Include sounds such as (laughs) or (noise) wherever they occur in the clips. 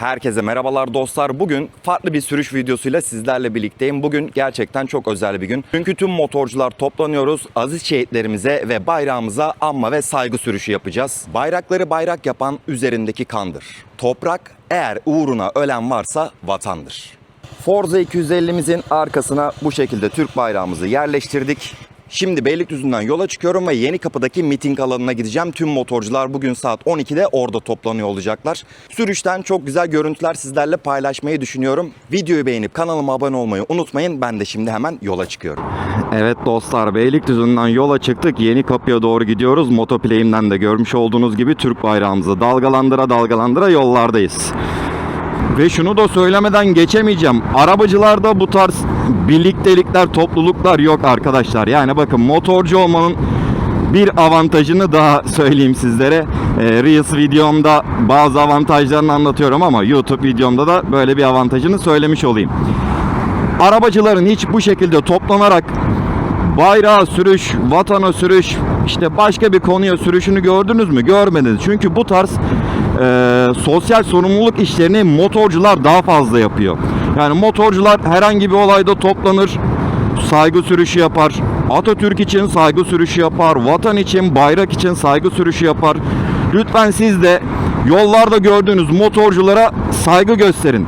Herkese merhabalar dostlar. Bugün farklı bir sürüş videosuyla sizlerle birlikteyim. Bugün gerçekten çok özel bir gün. Çünkü tüm motorcular toplanıyoruz. Aziz şehitlerimize ve bayrağımıza anma ve saygı sürüşü yapacağız. Bayrakları bayrak yapan üzerindeki kandır. Toprak eğer uğruna ölen varsa vatandır. Forza 250'mizin arkasına bu şekilde Türk bayrağımızı yerleştirdik. Şimdi Beylikdüzü'nden yola çıkıyorum ve Yeni Kapı'daki miting alanına gideceğim. Tüm motorcular bugün saat 12'de orada toplanıyor olacaklar. Sürüşten çok güzel görüntüler sizlerle paylaşmayı düşünüyorum. Videoyu beğenip kanalıma abone olmayı unutmayın. Ben de şimdi hemen yola çıkıyorum. Evet dostlar Beylikdüzü'nden yola çıktık. Yeni Kapı'ya doğru gidiyoruz. Motoplay'imden de görmüş olduğunuz gibi Türk bayrağımızı dalgalandıra dalgalandıra yollardayız. Ve şunu da söylemeden geçemeyeceğim. Arabacılarda bu tarz birliktelikler, topluluklar yok arkadaşlar. Yani bakın motorcu olmanın bir avantajını daha söyleyeyim sizlere. Ee, Reels videomda bazı avantajlarını anlatıyorum ama YouTube videomda da böyle bir avantajını söylemiş olayım. Arabacıların hiç bu şekilde toplanarak bayrağa sürüş, vatana sürüş, işte başka bir konuya sürüşünü gördünüz mü? Görmediniz. Çünkü bu tarz e, sosyal sorumluluk işlerini motorcular daha fazla yapıyor. Yani motorcular herhangi bir olayda toplanır, saygı sürüşü yapar. Atatürk için saygı sürüşü yapar. Vatan için, bayrak için saygı sürüşü yapar. Lütfen siz de yollarda gördüğünüz motorculara saygı gösterin.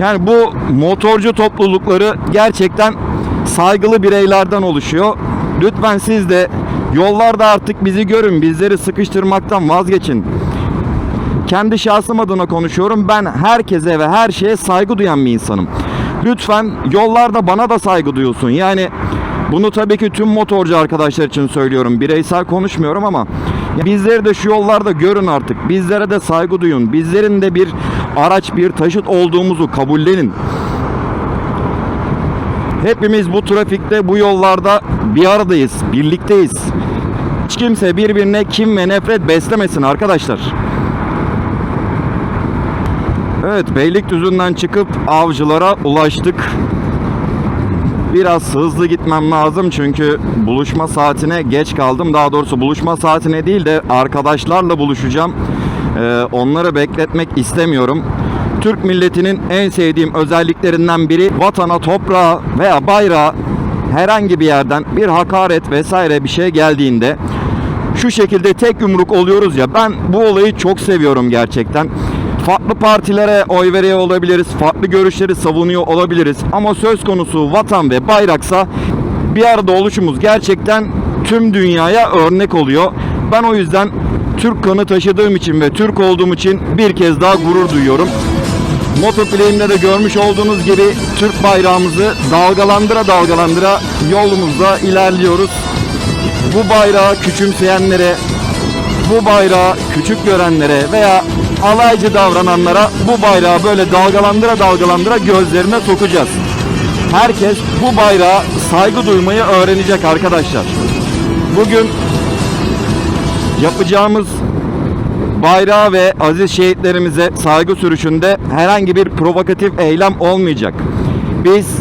Yani bu motorcu toplulukları gerçekten saygılı bireylerden oluşuyor. Lütfen siz de yollarda artık bizi görün, bizleri sıkıştırmaktan vazgeçin. Kendi şahsım adına konuşuyorum. Ben herkese ve her şeye saygı duyan bir insanım. Lütfen yollarda bana da saygı duyulsun. Yani bunu tabii ki tüm motorcu arkadaşlar için söylüyorum. Bireysel konuşmuyorum ama bizleri de şu yollarda görün artık. Bizlere de saygı duyun. Bizlerin de bir araç, bir taşıt olduğumuzu kabullenin. Hepimiz bu trafikte, bu yollarda bir aradayız, birlikteyiz. Hiç kimse birbirine kim ve nefret beslemesin arkadaşlar. Evet, Beylikdüzü'nden çıkıp avcılara ulaştık. Biraz hızlı gitmem lazım çünkü buluşma saatine geç kaldım. Daha doğrusu buluşma saatine değil de arkadaşlarla buluşacağım. Ee, onları bekletmek istemiyorum. Türk milletinin en sevdiğim özelliklerinden biri vatana, toprağa veya bayrağa herhangi bir yerden bir hakaret vesaire bir şey geldiğinde şu şekilde tek yumruk oluyoruz ya ben bu olayı çok seviyorum gerçekten. Farklı partilere oy veriyor olabiliriz, farklı görüşleri savunuyor olabiliriz ama söz konusu vatan ve bayraksa bir arada oluşumuz gerçekten tüm dünyaya örnek oluyor. Ben o yüzden Türk kanı taşıdığım için ve Türk olduğum için bir kez daha gurur duyuyorum. Motoplay'imde de görmüş olduğunuz gibi Türk bayrağımızı dalgalandıra dalgalandıra yolumuzda ilerliyoruz. Bu bayrağı küçümseyenlere, bu bayrağı küçük görenlere veya alaycı davrananlara bu bayrağı böyle dalgalandıra dalgalandıra gözlerine sokacağız. Herkes bu bayrağa saygı duymayı öğrenecek arkadaşlar. Bugün yapacağımız bayrağa ve aziz şehitlerimize saygı sürüşünde herhangi bir provokatif eylem olmayacak. Biz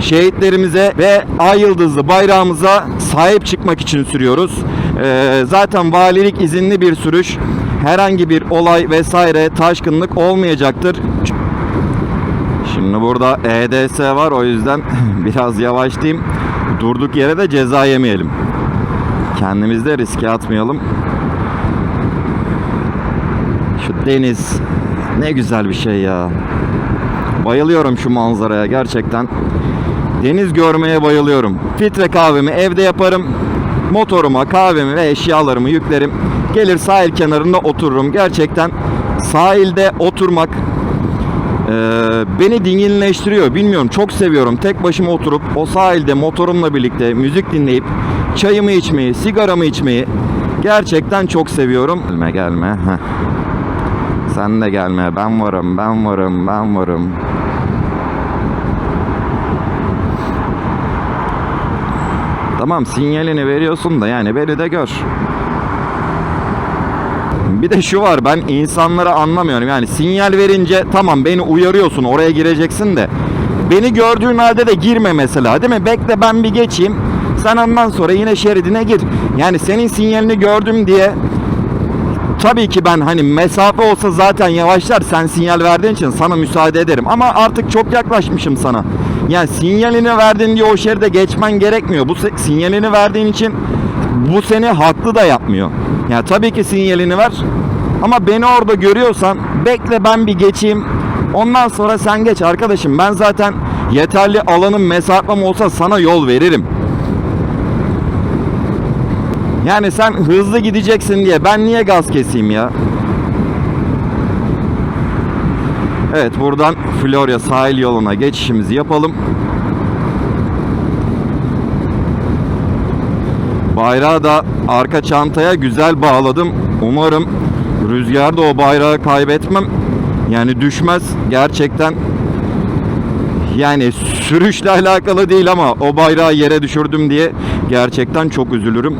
şehitlerimize ve ay yıldızlı bayrağımıza sahip çıkmak için sürüyoruz. Ee, zaten valilik izinli bir sürüş. Herhangi bir olay vesaire taşkınlık olmayacaktır. Şimdi burada EDS var o yüzden (laughs) biraz yavaşlayayım. Durduk yere de ceza yemeyelim. Kendimizi de riske atmayalım. Şu deniz ne güzel bir şey ya. Bayılıyorum şu manzaraya gerçekten. Deniz görmeye bayılıyorum. Filtre kahvemi evde yaparım. Motoruma kahvemi ve eşyalarımı yüklerim. Gelir sahil kenarında otururum. Gerçekten sahilde oturmak eee, beni dinginleştiriyor. Bilmiyorum çok seviyorum. Tek başıma oturup o sahilde motorumla birlikte müzik dinleyip çayımı içmeyi, sigaramı içmeyi gerçekten çok seviyorum. Gelme gelme. Heh. Sen de gelme. Ben varım, ben varım, ben varım. Tamam sinyalini veriyorsun da yani beni de gör. Bir de şu var ben insanları anlamıyorum. Yani sinyal verince tamam beni uyarıyorsun oraya gireceksin de beni gördüğün halde de girme mesela değil mi? Bekle ben bir geçeyim. Sen ondan sonra yine şeridine gir. Yani senin sinyalini gördüm diye tabii ki ben hani mesafe olsa zaten yavaşlar sen sinyal verdiğin için sana müsaade ederim. Ama artık çok yaklaşmışım sana. Yani sinyalini verdin diye o şeride geçmen gerekmiyor. Bu sinyalini verdiğin için bu seni haklı da yapmıyor. Yani tabii ki sinyalini ver. Ama beni orada görüyorsan bekle ben bir geçeyim. Ondan sonra sen geç arkadaşım. Ben zaten yeterli alanım mesafem olsa sana yol veririm. Yani sen hızlı gideceksin diye ben niye gaz keseyim ya? Evet buradan Florya sahil yoluna geçişimizi yapalım. Bayrağı da arka çantaya güzel bağladım. Umarım rüzgarda o bayrağı kaybetmem. Yani düşmez. Gerçekten yani sürüşle alakalı değil ama o bayrağı yere düşürdüm diye gerçekten çok üzülürüm.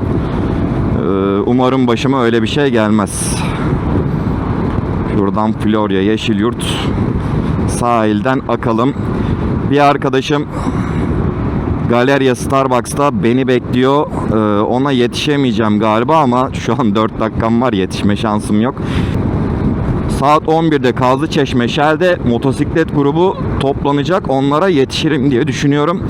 Ee, Umarım başıma öyle bir şey gelmez. Şuradan Florya Yeşilyurt sahilden akalım. Bir arkadaşım Galerya Starbucks'ta beni bekliyor. Ee, ona yetişemeyeceğim galiba ama şu an (laughs) 4 dakikam var yetişme şansım yok. Saat 11'de Kazlı Çeşme Shell'de motosiklet grubu toplanacak. Onlara yetişirim diye düşünüyorum.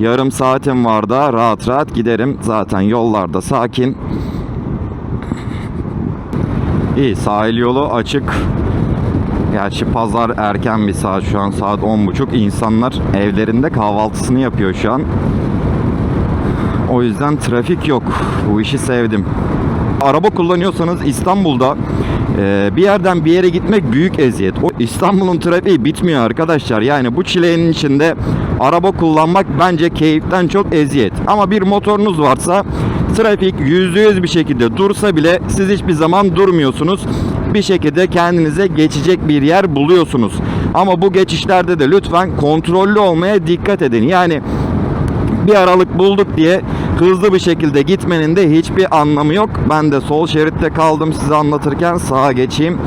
Yarım saatim var da rahat rahat giderim. Zaten yollarda sakin. İyi sahil yolu açık. Gerçi pazar erken bir saat şu an saat 10.30. İnsanlar evlerinde kahvaltısını yapıyor şu an. O yüzden trafik yok. Bu işi sevdim. Araba kullanıyorsanız İstanbul'da e, bir yerden bir yere gitmek büyük eziyet. O İstanbul'un trafiği bitmiyor arkadaşlar. Yani bu çilenin içinde araba kullanmak bence keyiften çok eziyet. Ama bir motorunuz varsa trafik %100 bir şekilde dursa bile siz hiçbir zaman durmuyorsunuz. Bir şekilde kendinize geçecek bir yer buluyorsunuz. Ama bu geçişlerde de lütfen kontrollü olmaya dikkat edin. Yani bir aralık bulduk diye hızlı bir şekilde gitmenin de hiçbir anlamı yok. Ben de sol şeritte kaldım size anlatırken sağa geçeyim.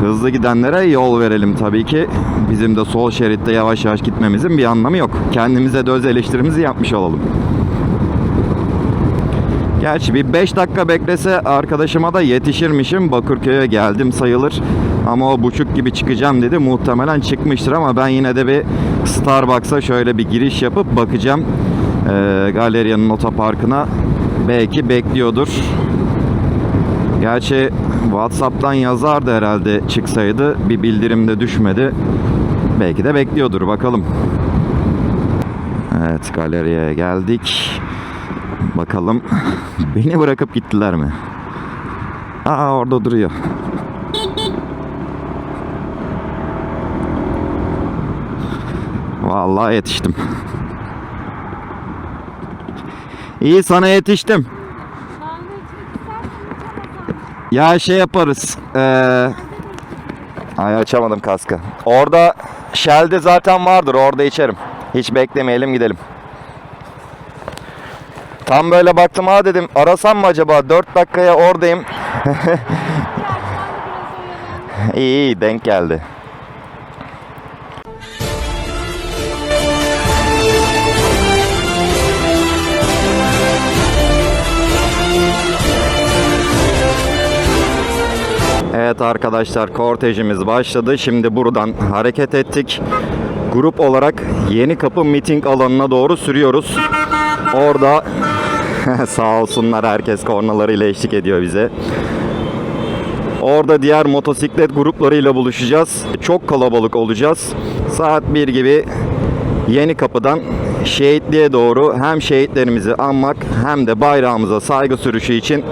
Hızlı gidenlere yol verelim tabii ki. Bizim de sol şeritte yavaş yavaş gitmemizin bir anlamı yok. Kendimize de öz eleştirimizi yapmış olalım. Gerçi bir 5 dakika beklese arkadaşıma da yetişirmişim. Bakırköy'e geldim sayılır. Ama o buçuk gibi çıkacağım dedi. Muhtemelen çıkmıştır ama ben yine de bir Starbucks'a şöyle bir giriş yapıp bakacağım. Ee, galeriyanın otoparkına. Belki bekliyordur. Gerçi WhatsApp'tan yazardı herhalde çıksaydı. Bir bildirim de düşmedi. Belki de bekliyordur bakalım. Evet galeriye geldik. Bakalım (laughs) beni bırakıp gittiler mi? Aa orada duruyor. Vallahi yetiştim. İyi sana yetiştim. Ya şey yaparız. Ee, ay açamadım kaskı. Orada Shell'de zaten vardır. Orada içerim. Hiç beklemeyelim gidelim. Tam böyle baktım ha dedim arasam mı acaba 4 dakikaya oradayım. (laughs) iyi iyi denk geldi. Evet arkadaşlar kortejimiz başladı. Şimdi buradan hareket ettik. Grup olarak Yeni Kapı miting alanına doğru sürüyoruz. Orada (laughs) sağ olsunlar herkes kornalarıyla eşlik ediyor bize. Orada diğer motosiklet gruplarıyla buluşacağız. Çok kalabalık olacağız. Saat 1 gibi Yeni Kapı'dan şehitliğe doğru hem şehitlerimizi anmak hem de bayrağımıza saygı sürüşü için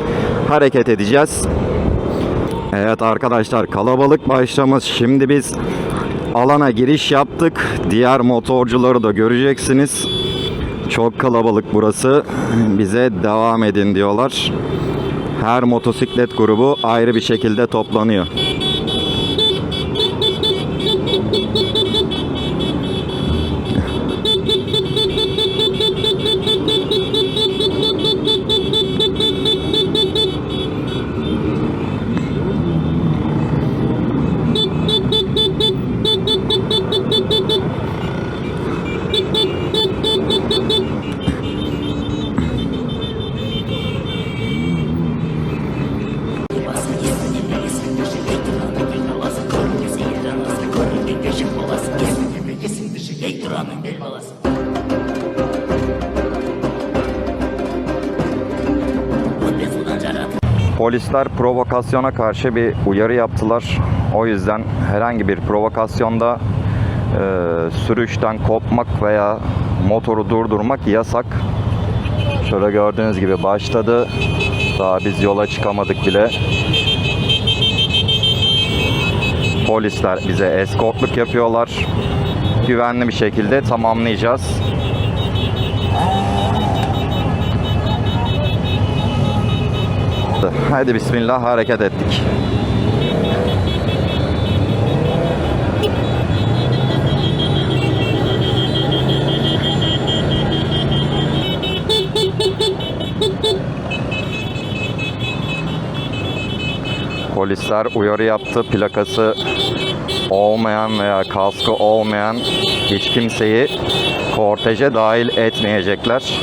hareket edeceğiz. Evet arkadaşlar kalabalık başlamış. Şimdi biz alana giriş yaptık. Diğer motorcuları da göreceksiniz. Çok kalabalık burası. Bize devam edin diyorlar. Her motosiklet grubu ayrı bir şekilde toplanıyor. Bu defudan carat. Polisler provokasyona karşı bir uyarı yaptılar. O yüzden herhangi bir provokasyonda e, sürüşten kopmak veya motoru durdurmak yasak. Şöyle gördüğünüz gibi başladı. Daha biz yola çıkamadık bile. Polisler bize eskortluk yapıyorlar. Güvenli bir şekilde tamamlayacağız. Haydi bismillah hareket ettik. Polisler uyarı yaptı. Plakası olmayan veya kaskı olmayan hiç kimseyi korteje dahil etmeyecekler.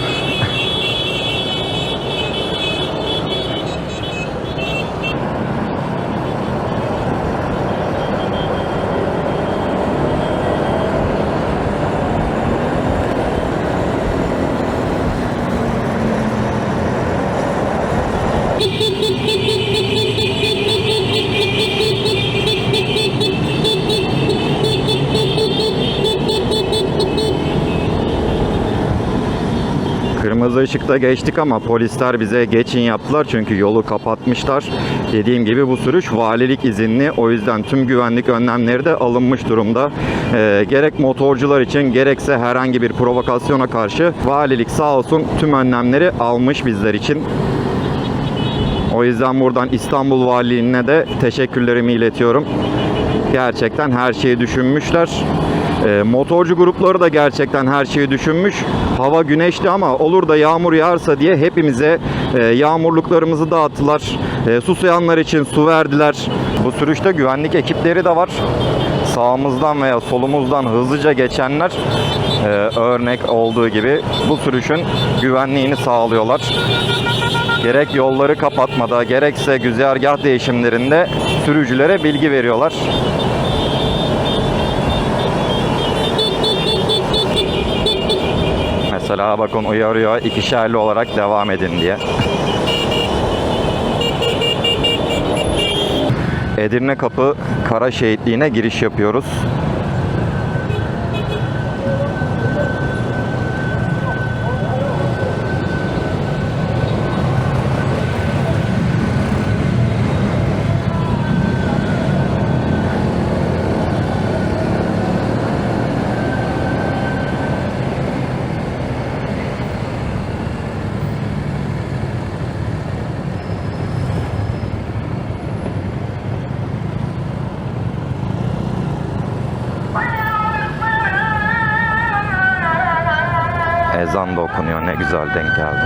Kırmızı ışıkta geçtik ama polisler bize geçin yaptılar çünkü yolu kapatmışlar. Dediğim gibi bu sürüş valilik izinli. O yüzden tüm güvenlik önlemleri de alınmış durumda. Ee, gerek motorcular için gerekse herhangi bir provokasyona karşı valilik sağ olsun tüm önlemleri almış bizler için. O yüzden buradan İstanbul Valiliğine de teşekkürlerimi iletiyorum. Gerçekten her şeyi düşünmüşler. Ee, motorcu grupları da gerçekten her şeyi düşünmüş. Hava güneşli ama olur da yağmur yağarsa diye hepimize e, yağmurluklarımızı dağıttılar. E, susayanlar için su verdiler. Bu sürüşte güvenlik ekipleri de var. Sağımızdan veya solumuzdan hızlıca geçenler e, örnek olduğu gibi bu sürüşün güvenliğini sağlıyorlar. Gerek yolları kapatmada gerekse güzergah değişimlerinde sürücülere bilgi veriyorlar. Mesela bakın uyarıyor ikişerli olarak devam edin diye. Edirne Kapı Kara Şehitliği'ne giriş yapıyoruz. Ezan da okunuyor. Ne güzel denk geldi.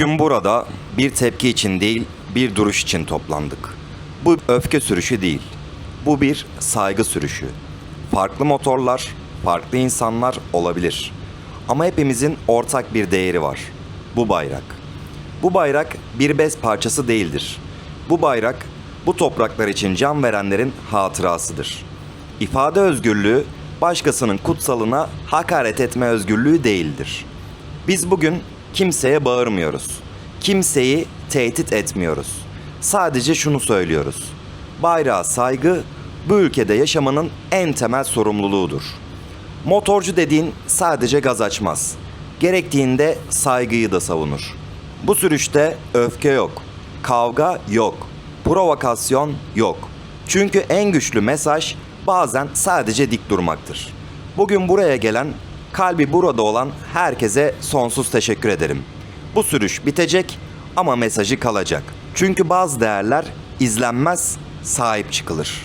Bugün burada bir tepki için değil, bir duruş için toplandık. Bu öfke sürüşü değil. Bu bir saygı sürüşü. Farklı motorlar, farklı insanlar olabilir. Ama hepimizin ortak bir değeri var. Bu bayrak. Bu bayrak bir bez parçası değildir. Bu bayrak bu topraklar için can verenlerin hatırasıdır. İfade özgürlüğü başkasının kutsalına hakaret etme özgürlüğü değildir. Biz bugün kimseye bağırmıyoruz. Kimseyi tehdit etmiyoruz. Sadece şunu söylüyoruz. Bayrağa saygı bu ülkede yaşamanın en temel sorumluluğudur. Motorcu dediğin sadece gaz açmaz. Gerektiğinde saygıyı da savunur. Bu sürüşte öfke yok, kavga yok, provokasyon yok. Çünkü en güçlü mesaj bazen sadece dik durmaktır. Bugün buraya gelen kalbi burada olan herkese sonsuz teşekkür ederim. Bu sürüş bitecek ama mesajı kalacak. Çünkü bazı değerler izlenmez, sahip çıkılır.